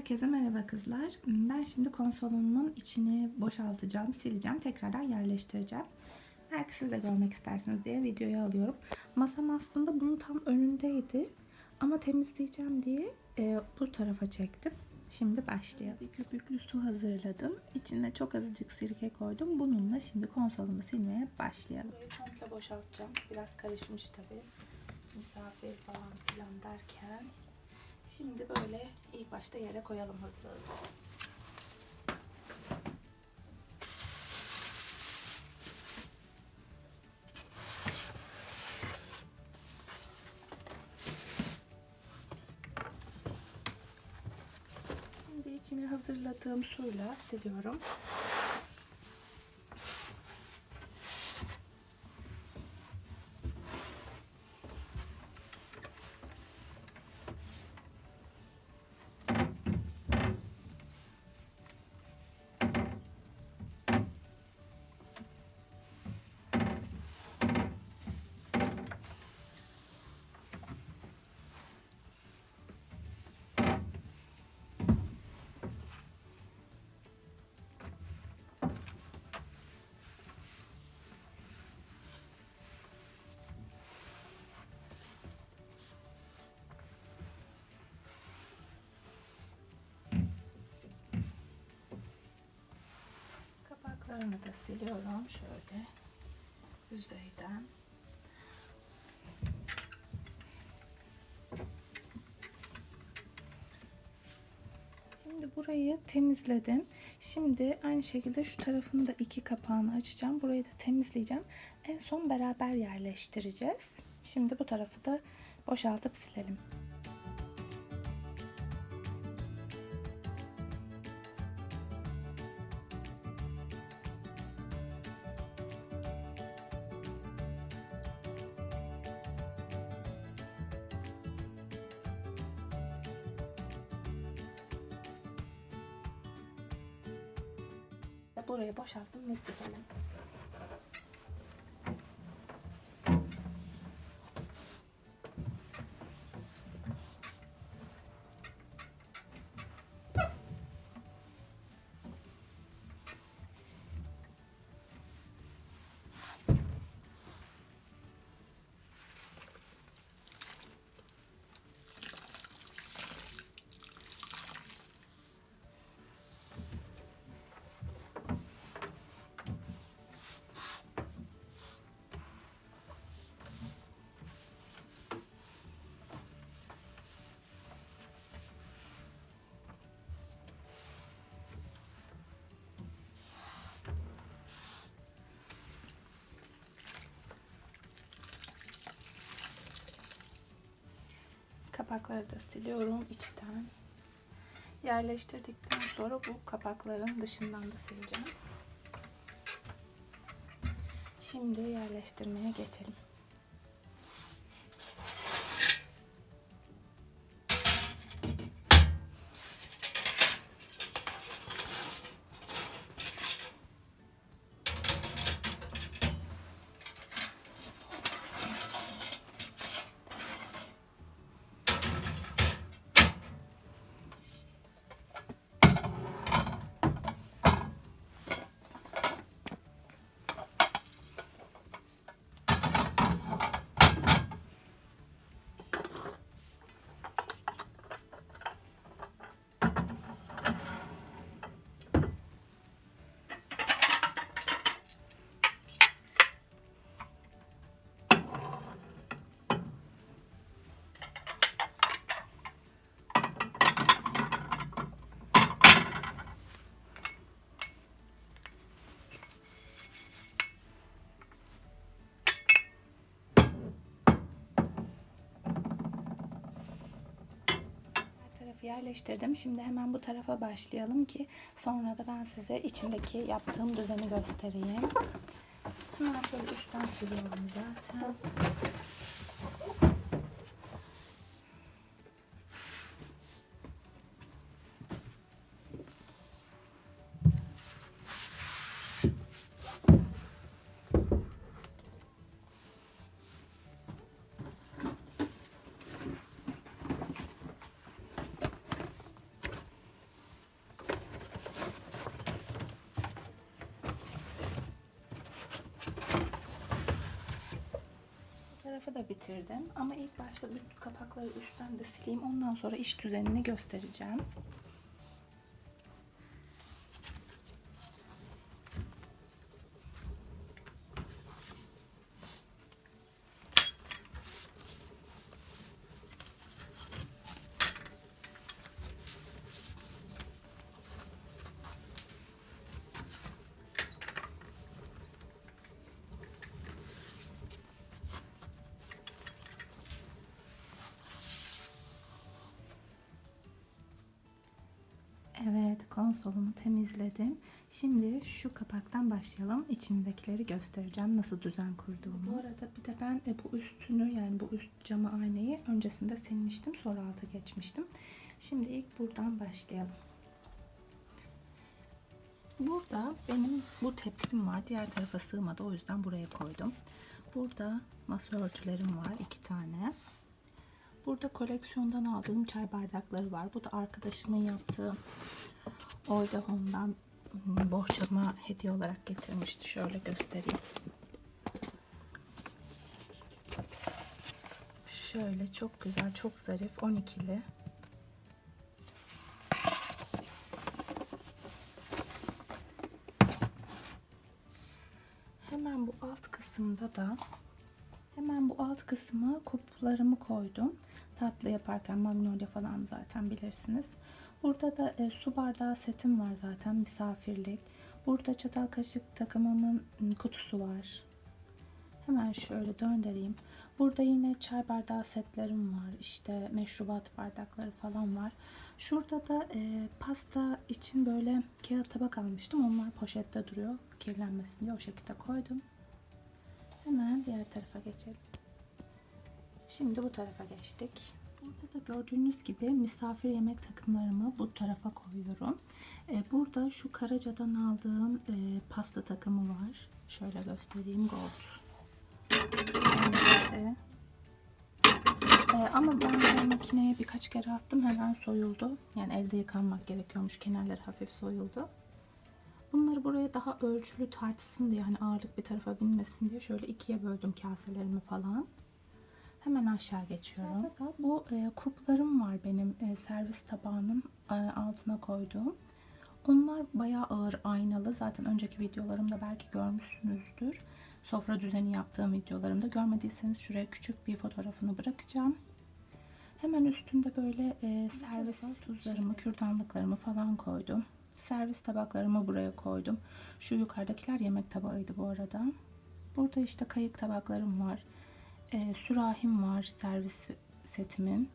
Herkese merhaba kızlar. Ben şimdi konsolumun içini boşaltacağım, sileceğim, tekrardan yerleştireceğim. Belki siz de görmek istersiniz diye videoyu alıyorum. Masam aslında bunun tam önündeydi. Ama temizleyeceğim diye e, bu tarafa çektim. Şimdi başlayalım. Bir köpüklü su hazırladım. İçine çok azıcık sirke koydum. Bununla şimdi konsolumu silmeye başlayalım. Burayı komple boşaltacağım. Biraz karışmış tabii. Misafir falan filan derken. Şimdi böyle ilk başta yere koyalım hızlı. Şimdi içine hazırladığım suyla siliyorum. Kapaklarını da siliyorum şöyle yüzeyden. Şimdi burayı temizledim. Şimdi aynı şekilde şu tarafını da iki kapağını açacağım. Burayı da temizleyeceğim. En son beraber yerleştireceğiz. Şimdi bu tarafı da boşaltıp silelim. Burayı boşalttım ve silelim. Kapakları da siliyorum içten. Yerleştirdikten sonra bu kapakların dışından da sileceğim. Şimdi yerleştirmeye geçelim. Tarafı yerleştirdim. Şimdi hemen bu tarafa başlayalım ki sonra da ben size içindeki yaptığım düzeni göstereyim. Hemen şöyle üstten siliyorum zaten. Tarafı da bitirdim. Ama ilk başta bütün kapakları üstten de sileyim. Ondan sonra iş düzenini göstereceğim. Evet, konsolumu temizledim. Şimdi şu kapaktan başlayalım. İçindekileri göstereceğim. Nasıl düzen kurduğumu. Bu arada bir de ben e, bu üstünü yani bu üst camı aynayı öncesinde silmiştim. Sonra alta geçmiştim. Şimdi ilk buradan başlayalım. Burada benim bu tepsim var. Diğer tarafa sığmadı. O yüzden buraya koydum. Burada masa örtülerim var. iki tane. Burada koleksiyondan aldığım çay bardakları var. Bu da arkadaşımın yaptığı Olda Home'dan bohçama hediye olarak getirmişti. Şöyle göstereyim. Şöyle çok güzel, çok zarif 12'li. Hemen bu alt kısımda da Hemen bu alt kısmı kuplarımı koydum. Tatlı yaparken magnolia falan zaten bilirsiniz. Burada da e, su bardağı setim var zaten misafirlik. Burada çatal kaşık takımımın kutusu var. Hemen şöyle döndüreyim. Burada yine çay bardağı setlerim var. İşte meşrubat bardakları falan var. Şurada da e, pasta için böyle kağıt tabak almıştım. Onlar poşette duruyor. Kirlenmesin diye o şekilde koydum. Hemen diğer tarafa geçelim. Şimdi bu tarafa geçtik. Burada da gördüğünüz gibi misafir yemek takımlarımı bu tarafa koyuyorum. Ee, burada şu Karaca'dan aldığım e, pasta takımı var. Şöyle göstereyim. Gold. Ee, ama ben makineye birkaç kere attım. Hemen soyuldu. Yani elde yıkanmak gerekiyormuş. Kenarları hafif soyuldu. Bunları buraya daha ölçülü tartsın diye hani ağırlık bir tarafa binmesin diye şöyle ikiye böldüm kaselerimi falan. Hemen aşağı geçiyorum. Burada bu e, kuplarım var benim e, servis tabağının e, altına koyduğum. Onlar bayağı ağır aynalı. Zaten önceki videolarımda belki görmüşsünüzdür. Sofra düzeni yaptığım videolarımda. Görmediyseniz şuraya küçük bir fotoğrafını bırakacağım. Hemen üstünde böyle e, servis tuzlarımı, kürdanlıklarımı falan koydum. Servis tabaklarımı buraya koydum. Şu yukarıdakiler yemek tabağıydı bu arada. Burada işte kayık tabaklarım var. E, sürahim var servis setimin.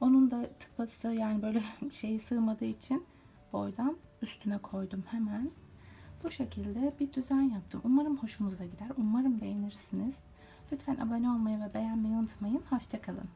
Onun da tıpası yani böyle şeyi sığmadığı için boydan üstüne koydum hemen. Bu şekilde bir düzen yaptım. Umarım hoşunuza gider. Umarım beğenirsiniz. Lütfen abone olmayı ve beğenmeyi unutmayın. Hoşçakalın.